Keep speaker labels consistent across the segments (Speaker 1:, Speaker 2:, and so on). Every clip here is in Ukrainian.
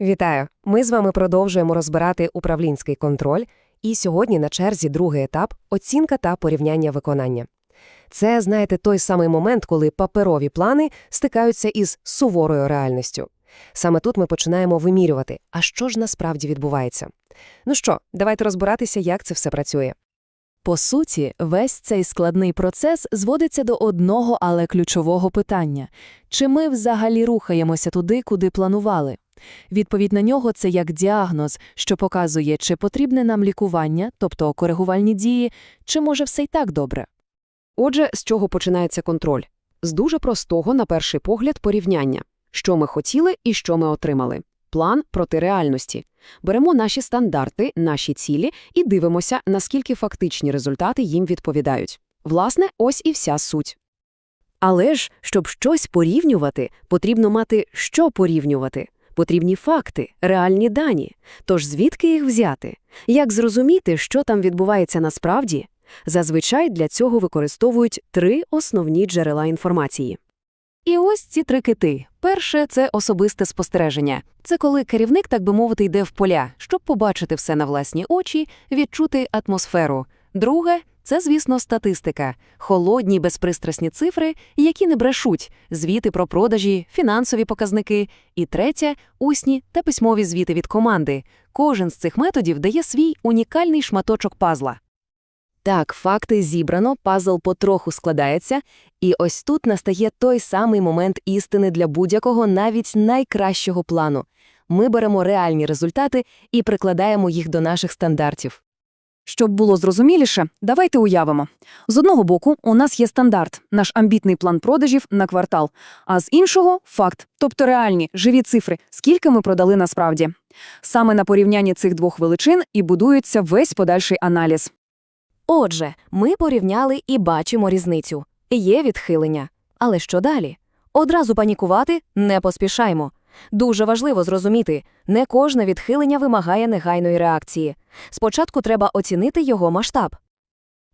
Speaker 1: Вітаю! Ми з вами продовжуємо розбирати управлінський контроль, і сьогодні на черзі другий етап оцінка та порівняння виконання. Це, знаєте, той самий момент, коли паперові плани стикаються із суворою реальністю. Саме тут ми починаємо вимірювати, а що ж насправді відбувається. Ну що, давайте розбиратися, як це все працює.
Speaker 2: По суті, весь цей складний процес зводиться до одного, але ключового питання – чи ми взагалі рухаємося туди, куди планували? Відповідь на нього – це як діагноз, що показує, чи потрібне нам лікування, тобто коригувальні дії, чи може все й так добре.
Speaker 1: Отже, з чого починається контроль? З дуже простого, на перший погляд, порівняння. Що ми хотіли і що ми отримали. План проти реальності. Беремо наші стандарти, наші цілі і дивимося, наскільки фактичні результати їм відповідають. Власне, ось і вся суть. Але ж, щоб щось порівнювати, потрібно мати що порівнювати. Потрібні факти, реальні дані. Тож звідки їх взяти? Як зрозуміти, що там відбувається насправді? Зазвичай для цього використовують три основні джерела інформації. І ось ці три кити. Перше – це особисте спостереження. Це коли керівник, так би мовити, йде в поля, щоб побачити все на власні очі, відчути атмосферу. Друге – це, звісно, статистика. Холодні, безпристрасні цифри, які не брешуть, звіти про продажі, фінансові показники. І третє – усні та письмові звіти від команди. Кожен з цих методів дає свій унікальний шматочок пазла. Так, факти зібрано, пазл потроху складається, і ось тут настає той самий момент істини для будь-якого, навіть найкращого плану. Ми беремо реальні результати і прикладаємо їх до наших стандартів.
Speaker 3: Щоб було зрозуміліше, давайте уявимо. З одного боку, у нас є стандарт, наш амбітний план продажів на квартал, а з іншого – факт, тобто реальні, живі цифри, скільки ми продали насправді. Саме на порівнянні цих двох величин і будується весь подальший аналіз.
Speaker 1: Отже, ми порівняли і бачимо різницю. Є відхилення. Але що далі? Одразу панікувати не поспішаймо. Дуже важливо зрозуміти, не кожне відхилення вимагає негайної реакції. Спочатку треба оцінити його масштаб.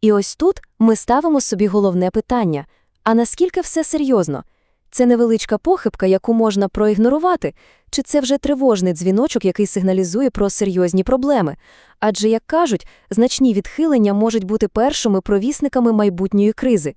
Speaker 1: І ось тут ми ставимо собі головне питання – а наскільки все серйозно? Це невеличка похибка, яку можна проігнорувати, чи це вже тривожний дзвіночок, який сигналізує про серйозні проблеми? Адже, як кажуть, значні відхилення можуть бути першими провісниками майбутньої кризи.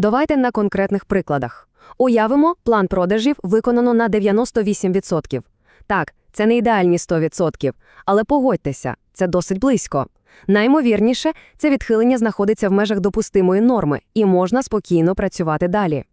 Speaker 1: Давайте на конкретних прикладах. Уявимо, план продажів виконано на 98%. Так, це не ідеальні 100%, але погодьтеся, це досить близько. Наймовірніше, це відхилення знаходиться в межах допустимої норми і можна спокійно працювати далі.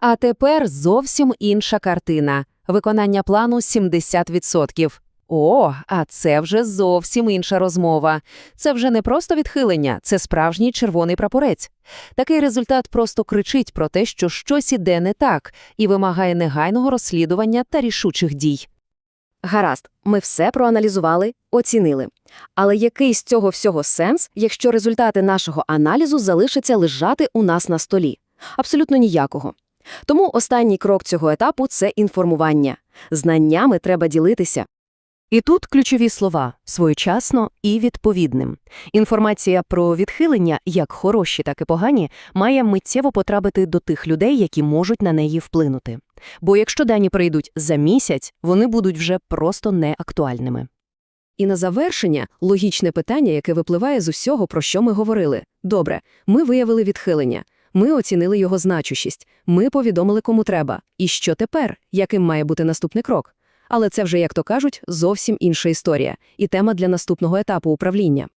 Speaker 1: А тепер зовсім інша картина. Виконання плану 70%. О, а це вже зовсім інша розмова. Це вже не просто відхилення, це справжній червоний прапорець. Такий результат просто кричить про те, що щось іде не так, і вимагає негайного розслідування та рішучих дій. Гаразд, ми все проаналізували, оцінили. Але який з цього всього сенс, якщо результати нашого аналізу залишаться лежати у нас на столі? Абсолютно ніякого. Тому останній крок цього етапу – це інформування. Знаннями треба ділитися. І тут ключові слова – своєчасно і відповідним. Інформація про відхилення, як хороші, так і погані, має миттєво потрапити до тих людей, які можуть на неї вплинути. Бо якщо дані прийдуть за місяць, вони будуть вже просто неактуальними. І на завершення – логічне питання, яке випливає з усього, про що ми говорили. Добре, ми виявили відхилення. Ми оцінили його значущість, ми повідомили кому треба. І що тепер? Яким має бути наступний крок? Але це вже, як то кажуть, зовсім інша історія і тема для наступного етапу управління.